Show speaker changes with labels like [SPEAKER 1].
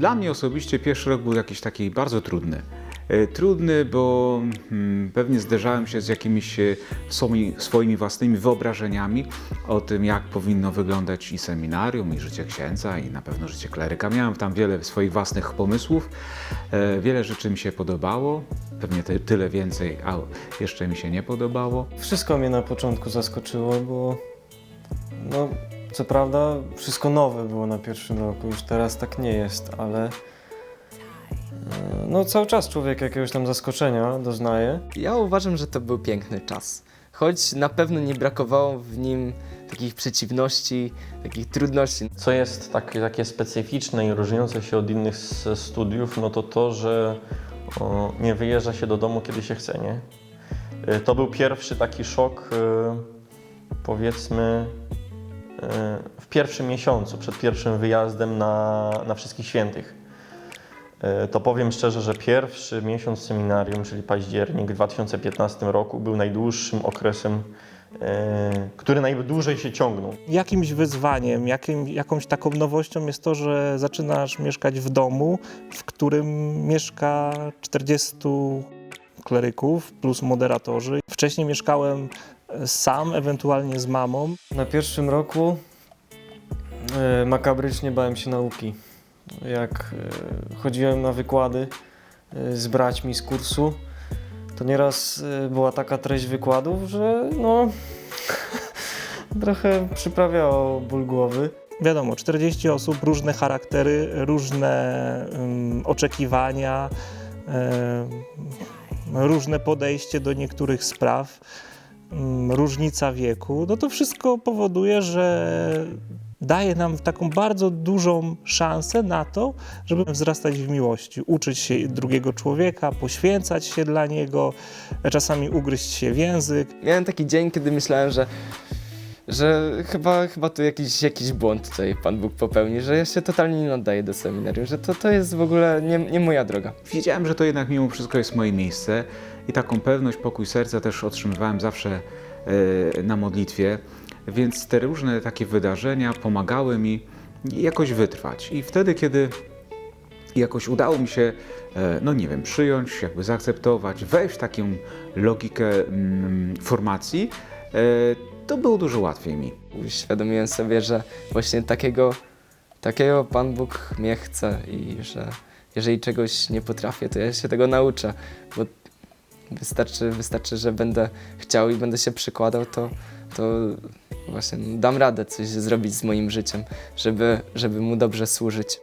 [SPEAKER 1] Dla mnie osobiście pierwszy rok był jakiś taki bardzo trudny. E, Trudny, bo mm, pewnie zderzałem się z jakimiś e, swoimi, własnymi wyobrażeniami o tym, jak powinno wyglądać i seminarium, i życie księdza, i na pewno życie kleryka. Miałem tam wiele swoich własnych pomysłów. E, Wiele rzeczy mi się podobało, pewnie ty, tyle więcej, a jeszcze mi się nie podobało.
[SPEAKER 2] Wszystko mnie na początku zaskoczyło, bo no, co prawda wszystko nowe było na pierwszym roku, już teraz tak nie jest, ale e, no cały czas człowiek jakiegoś tam zaskoczenia doznaje.
[SPEAKER 3] Ja uważam, że to był piękny czas. Choć na pewno nie brakowało w nim takich przeciwności, takich trudności.
[SPEAKER 4] Co jest takie, takie specyficzne i różniące się od innych studiów, no to to, że o, nie wyjeżdża się do domu, kiedy się chce, nie? Y, To był pierwszy taki szok, y, powiedzmy, w pierwszym miesiącu, przed pierwszym wyjazdem na, na Wszystkich Świętych. Y, To powiem szczerze, że pierwszy miesiąc seminarium, czyli październik w 2015 roku, był najdłuższym okresem, y, który najdłużej się ciągnął.
[SPEAKER 5] Jakimś wyzwaniem, jakim, jakąś taką nowością jest to, że zaczynasz mieszkać w domu, w którym mieszka 40 kleryków plus moderatorzy. Wcześniej mieszkałem e, sam, ewentualnie z mamą.
[SPEAKER 2] Na pierwszym roku e, makabrycznie bałem się nauki. Jak e, chodziłem na wykłady e, z braćmi z kursu, to nieraz e, była taka treść wykładów, że no trochę przyprawiało ból głowy.
[SPEAKER 5] Wiadomo, 40 osób, różne charaktery, różne ym, oczekiwania, ym, różne podejście do niektórych spraw, różnica wieku. No to wszystko powoduje, że daje nam taką bardzo dużą szansę na to, żeby wzrastać w miłości, uczyć się drugiego człowieka, poświęcać się dla niego, czasami ugryźć się w język.
[SPEAKER 3] Miałem taki dzień, kiedy myślałem, że, że chyba, chyba tu jakiś, jakiś błąd tutaj Pan Bóg popełni, że ja się totalnie nie nadaję do seminarium, że to, to jest w ogóle nie, nie moja droga.
[SPEAKER 1] Wiedziałem, że to jednak mimo wszystko jest moje miejsce i taką pewność, pokój serca też otrzymywałem zawsze e, na modlitwie, więc te różne takie wydarzenia pomagały mi jakoś wytrwać. I wtedy, kiedy jakoś udało mi się, e, no nie wiem, przyjąć, jakby zaakceptować, wejść w taką logikę mm, formacji, e, to było dużo łatwiej mi.
[SPEAKER 3] Uświadomiłem sobie, że właśnie takiego, takiego Pan Bóg mnie chce i że jeżeli czegoś nie potrafię, to ja się tego nauczę, bo wystarczy, wystarczy że będę chciał i będę się przykładał, to, to właśnie dam radę coś zrobić z moim życiem, żeby, żeby mu dobrze służyć.